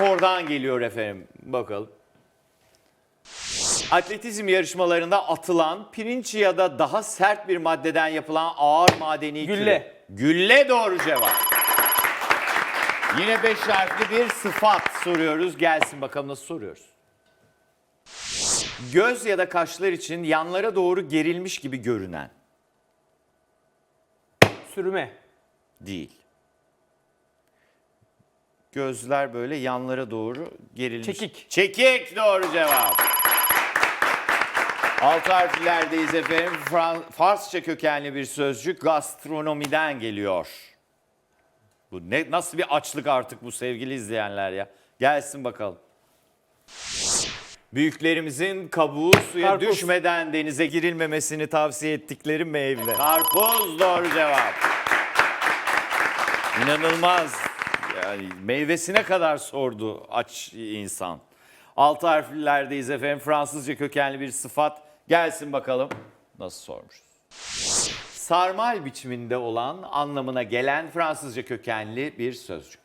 spordan geliyor efendim. Bakalım. Atletizm yarışmalarında atılan pirinç ya da daha sert bir maddeden yapılan ağır madeni. Gülle. Gülle doğru cevap. Yine beş harfli bir sıfat soruyoruz. Gelsin bakalım nasıl soruyoruz. Göz ya da kaşlar için yanlara doğru gerilmiş gibi görünen Sürme. değil. Gözler böyle yanlara doğru gerilmiş. Çekik. Çekik doğru cevap. Alt harflerdeyiz efendim. Fran- Farsça kökenli bir sözcük gastronomiden geliyor. Bu ne nasıl bir açlık artık bu sevgili izleyenler ya. Gelsin bakalım. Büyüklerimizin kabuğu suya Karpuz. düşmeden denize girilmemesini tavsiye ettikleri meyve. Karpuz doğru cevap. İnanılmaz. Yani meyvesine kadar sordu aç insan. Altı harflerdeyiz efendim. Fransızca kökenli bir sıfat. Gelsin bakalım. Nasıl sormuş? Sarmal biçiminde olan anlamına gelen Fransızca kökenli bir sözcük.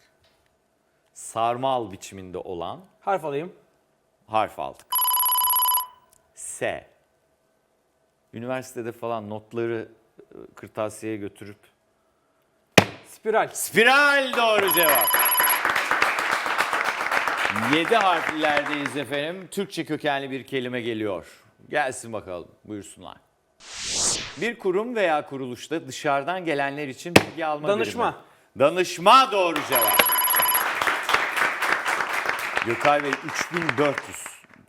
Sarmal biçiminde olan Harf alayım. harf aldık. S. Üniversitede falan notları e, kırtasiyeye götürüp Spiral. Spiral doğru cevap. 7 harflerdeyiz efendim. Türkçe kökenli bir kelime geliyor. Gelsin bakalım buyursunlar. Bir kurum veya kuruluşta dışarıdan gelenler için bilgi alma Danışma. birimi. Danışma doğru cevap. Gökay Bey 3400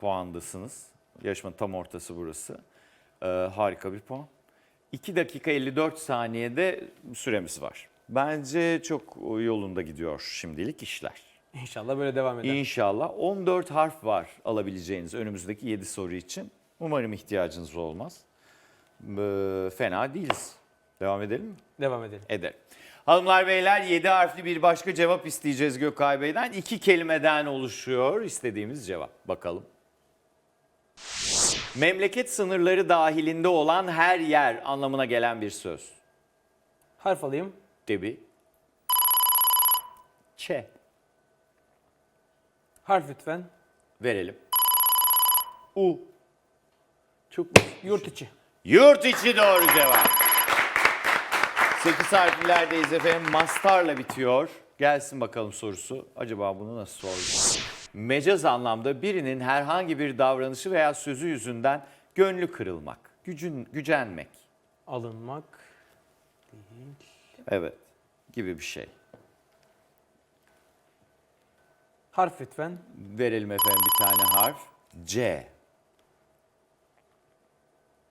puandasınız. Yarışmanın tam ortası burası. Ee, harika bir puan. 2 dakika 54 saniyede süremiz var. Bence çok yolunda gidiyor şimdilik işler. İnşallah böyle devam eder. İnşallah 14 harf var alabileceğiniz önümüzdeki 7 soru için. Umarım ihtiyacınız olmaz. Ee, fena değiliz. Devam edelim mi? Devam edelim. Edelim. Hanımlar beyler 7 harfli bir başka cevap isteyeceğiz Gökay Bey'den. İki kelimeden oluşuyor istediğimiz cevap. Bakalım. Memleket sınırları dahilinde olan her yer anlamına gelen bir söz. Harf alayım. Debi. Ç. Harf lütfen. Verelim. U. Çok basit. Yurt içi. Yurt içi doğru cevap. 8 harflerdeyiz efendim. Mastarla bitiyor. Gelsin bakalım sorusu. Acaba bunu nasıl soracağız? Mecaz anlamda birinin herhangi bir davranışı veya sözü yüzünden gönlü kırılmak, gücün, gücenmek. Alınmak. Evet gibi bir şey. Harf lütfen. Verelim efendim bir tane harf. C.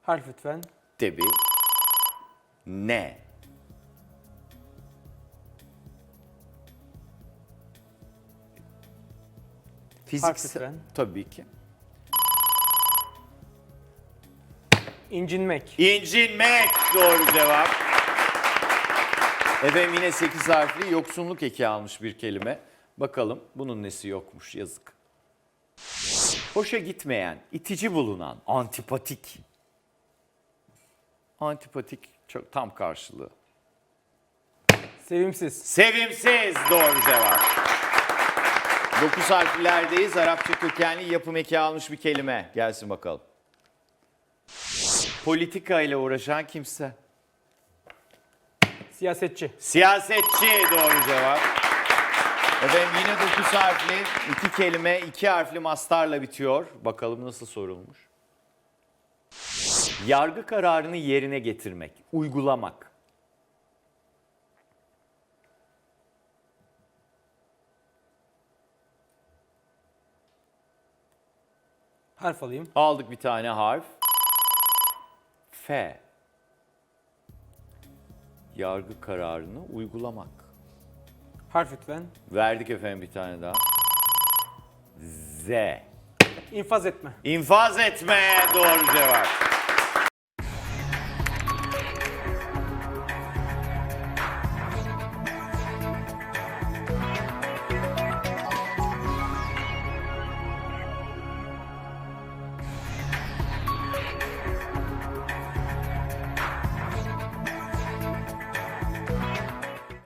Harf lütfen. Tabi. Ne. Fiziksel. Tabii ki. İncinmek. İncinmek doğru cevap. Efendim yine 8 harfli yoksunluk eki almış bir kelime. Bakalım bunun nesi yokmuş yazık. Hoşa gitmeyen, itici bulunan, antipatik. Antipatik çok tam karşılığı. Sevimsiz. Sevimsiz doğru cevap. 9 harflerdeyiz. Arapça kökenli yapım eki almış bir kelime. Gelsin bakalım. Politika ile uğraşan kimse. Siyasetçi. Siyasetçi doğru cevap. Efendim yine 9 harfli iki kelime iki harfli mastarla bitiyor. Bakalım nasıl sorulmuş. Yargı kararını yerine getirmek, uygulamak. Harf alayım. Aldık bir tane harf. F. Yargı kararını uygulamak. Harf lütfen. Verdik efendim bir tane daha. Z. İnfaz etme. İnfaz etme doğru cevap.